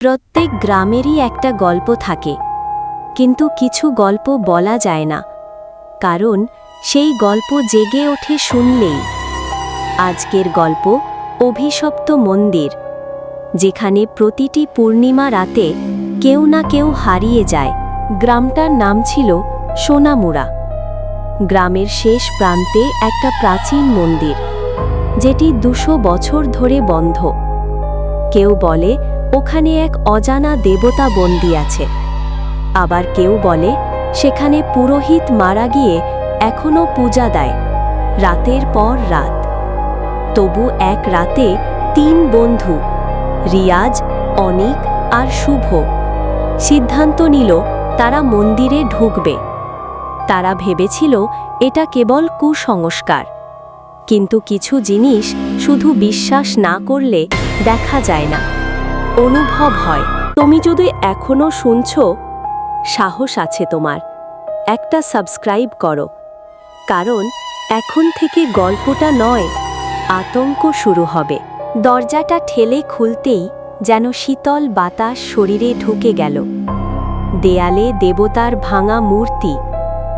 প্রত্যেক গ্রামেরই একটা গল্প থাকে। কিন্তু কিছু গল্প বলা যায় না। কারণ সেই গল্প জেগে ওঠে শুনলেই। আজকের গল্প অভিশপ্ত মন্দির, যেখানে প্রতিটি পূর্ণিমা রাতে কেউ না কেউ হারিয়ে যায়। গ্রামটার নাম ছিল সোনামুড়া। গ্রামের শেষ প্রান্তে একটা প্রাচীন মন্দির, যেটি দুশো বছর ধরে বন্ধ। কেউ বলে ওখানে এক অজানা দেবতা বন্দী আছে। আবার কেউ বলে, সেখানে পুরোহিত মারা গিয়ে এখনও পূজা দেয়, রাতের পর রাত। তবু এক রাতে তিন বন্ধু, রিয়াজ, অনিক আর শুভ, সিদ্ধান্ত নিল তারা মন্দিরে ঢুকবে। তারা ভেবেছিল এটা কেবল কুসংস্কার। কিন্তু কিছু জিনিস শুধু বিশ্বাস না করলে দেখা যায় না। অনুভব হয়। তুমি যদি এখনও শুনছ, সাহস আছে তোমার। একটা সাবস্ক্রাইব করো। কারণ এখন থেকে গল্পটা নয়, আতঙ্ক শুরু হবে। দরজাটা ঠেলে খুলতেই যেন শীতল বাতাস শরীরে ঢুকে গেল। দেয়ালে দেবতার ভাঙা মূর্তি,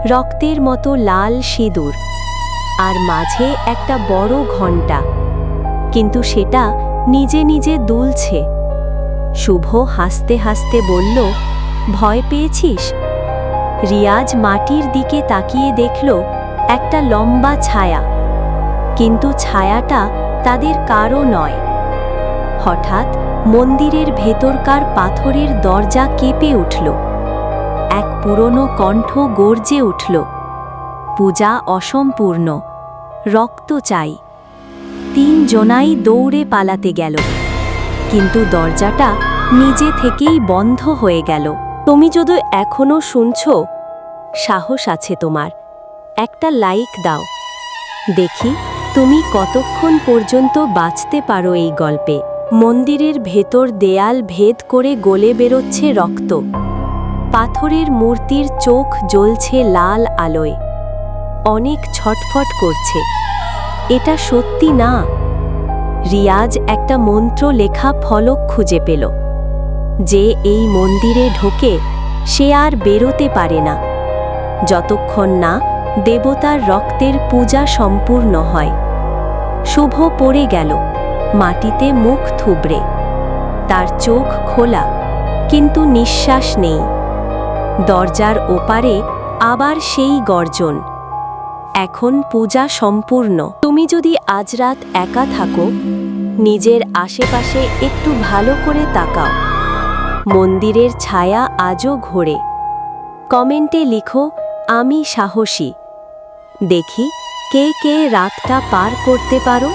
রক্তের মতো লাল সিঁদুর, আর মাঝে একটা বড় ঘণ্টা। কিন্তু সেটা নিজে নিজে দুলছে। শুভ হাসতে হাসতে বলল, ভয় পেয়েছিস? রিয়াজ মাটির দিকে তাকিয়ে দেখল একটা লম্বা ছায়া। কিন্তু ছায়াটা তাদের কারও নয়। হঠাৎ মন্দিরের ভেতরকার পাথরের দরজা কেঁপে উঠল। এক পুরনো কণ্ঠ গর্জে উঠল, পূজা অসম্পূর্ণ, রক্ত চাই। তিন জনাই দৌড়ে পালাতে গেল। কিন্তু দরজাটা নিজে থেকেই বন্ধ হয়ে গেল। তুমি যদি এখনও শুনছ, সাহস আছে তোমার। একটা লাইক দাও। দেখি তুমি কতক্ষণ পর্যন্ত বাঁচতে পারো এই গল্পে। মন্দিরের ভেতর দেয়াল ভেদ করে গলে বেরোচ্ছে রক্ত। পাথরের মূর্তির চোখ জ্বলছে লাল আলোয়। অনেক ছটফট করছে। এটা সত্যি না? রিয়াজ একটা মন্ত্র লেখা ফলক খুঁজে পেল। যে এই মন্দিরে ঢোকে, সে আর বেরোতে পারে না। যতক্ষণ না দেবতার রক্তের পূজা সম্পূর্ণ হয়। শুভ পড়ে গেল, মাটিতে মুখ থুবড়ে। তার চোখ খোলা, কিন্তু নিঃশ্বাস নেই। দরজার ওপারে আবার সেই গর্জন। এখন পূজা সম্পূর্ণ। তুমি যদি আজ রাত একা থাকো, নিজের আশেপাশে একটু ভালো করে তাকাও। মন্দিরের ছায়া আজও ঘোরে। কমেন্টে লিখো, আমি সাহসী। দেখি কে কে রাতটা পার করতে পারো।